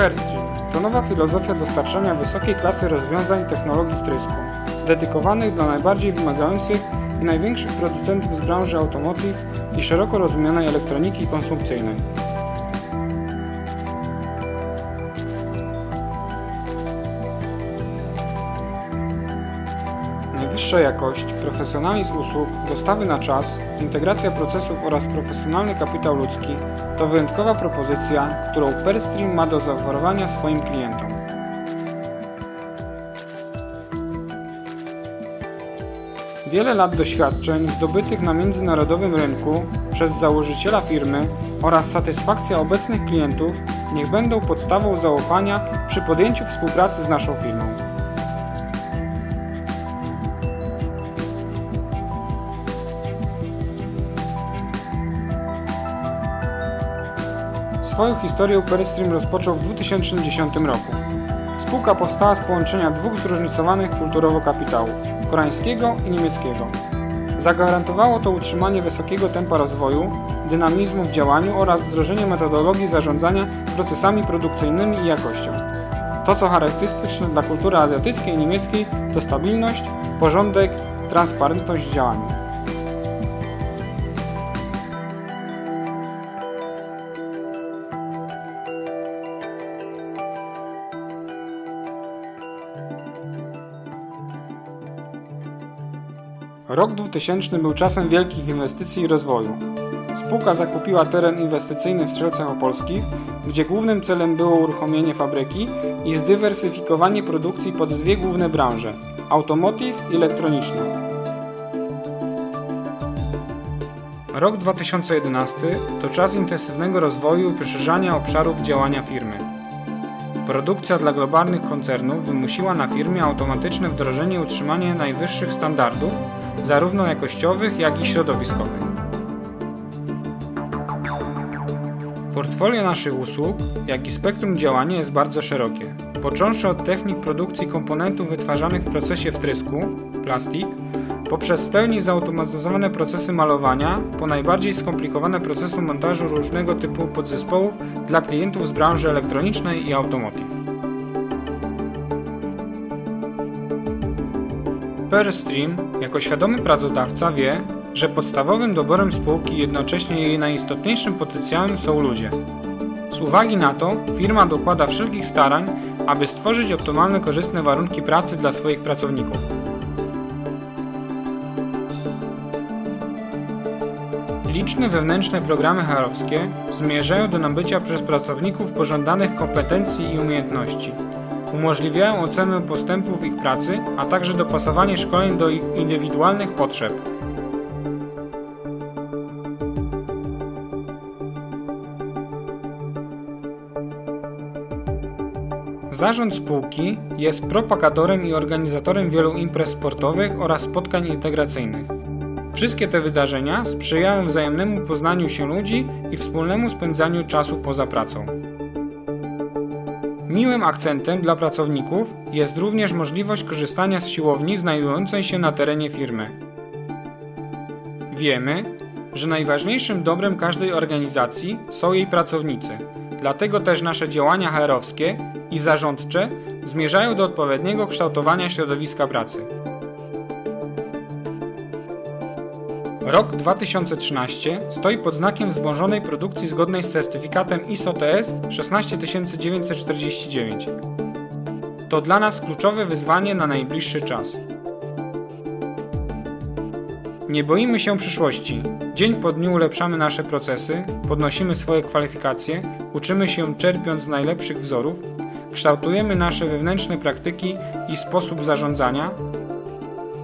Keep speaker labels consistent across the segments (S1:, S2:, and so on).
S1: Perstream to nowa filozofia dostarczania wysokiej klasy rozwiązań technologii wtrysku, dedykowanych dla najbardziej wymagających i największych producentów z branży automotive i szeroko rozumianej elektroniki konsumpcyjnej. Najwyższa jakość, profesjonalizm usług, dostawy na czas, integracja procesów oraz profesjonalny kapitał ludzki to wyjątkowa propozycja, którą Perstream ma do zaoferowania swoim klientom. Wiele lat doświadczeń zdobytych na międzynarodowym rynku przez założyciela firmy oraz satysfakcja obecnych klientów niech będą podstawą zaufania przy podjęciu współpracy z naszą firmą. Swoją historię Perstream rozpoczął w 2010 roku. Spółka powstała z połączenia dwóch zróżnicowanych kulturowo kapitałów koreańskiego i niemieckiego. Zagwarantowało to utrzymanie wysokiego tempa rozwoju, dynamizmu w działaniu oraz wdrożenie metodologii zarządzania procesami produkcyjnymi i jakością. To, co charakterystyczne dla kultury azjatyckiej i niemieckiej, to stabilność, porządek, transparentność w działaniu. Rok 2000 był czasem wielkich inwestycji i rozwoju. Spółka zakupiła teren inwestycyjny w Strzelcach Opolskich, gdzie głównym celem było uruchomienie fabryki i zdywersyfikowanie produkcji pod dwie główne branże automotive i elektroniczną. Rok 2011 to czas intensywnego rozwoju i poszerzania obszarów działania firmy. Produkcja dla globalnych koncernów wymusiła na firmie automatyczne wdrożenie i utrzymanie najwyższych standardów, zarówno jakościowych, jak i środowiskowych. Portfolio naszych usług, jak i spektrum działania jest bardzo szerokie. Począwszy od technik produkcji komponentów wytwarzanych w procesie wtrysku, plastik, poprzez w pełni zautomatyzowane procesy malowania, po najbardziej skomplikowane procesy montażu różnego typu podzespołów dla klientów z branży elektronicznej i automotive. Perstream, jako świadomy pracodawca, wie, że podstawowym doborem spółki jednocześnie jej najistotniejszym potencjałem są ludzie. Z uwagi na to, firma dokłada wszelkich starań, aby stworzyć optymalne, korzystne warunki pracy dla swoich pracowników. Liczne wewnętrzne programy HR-owskie zmierzają do nabycia przez pracowników pożądanych kompetencji i umiejętności. Umożliwiają ocenę postępów ich pracy, a także dopasowanie szkoleń do ich indywidualnych potrzeb. Zarząd spółki jest propagatorem i organizatorem wielu imprez sportowych oraz spotkań integracyjnych. Wszystkie te wydarzenia sprzyjają wzajemnemu poznaniu się ludzi i wspólnemu spędzaniu czasu poza pracą. Miłym akcentem dla pracowników jest również możliwość korzystania z siłowni znajdującej się na terenie firmy. Wiemy, że najważniejszym dobrem każdej organizacji są jej pracownicy. Dlatego też nasze działania HR-owskie i zarządcze zmierzają do odpowiedniego kształtowania środowiska pracy. Rok 2013 stoi pod znakiem wzmożonej produkcji zgodnej z certyfikatem ISO TS 16949. To dla nas kluczowe wyzwanie na najbliższy czas. Nie boimy się przyszłości. Dzień po dniu ulepszamy nasze procesy, podnosimy swoje kwalifikacje, uczymy się czerpiąc z najlepszych wzorów, kształtujemy nasze wewnętrzne praktyki i sposób zarządzania.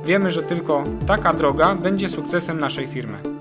S1: Wiemy, że tylko taka droga będzie sukcesem naszej firmy.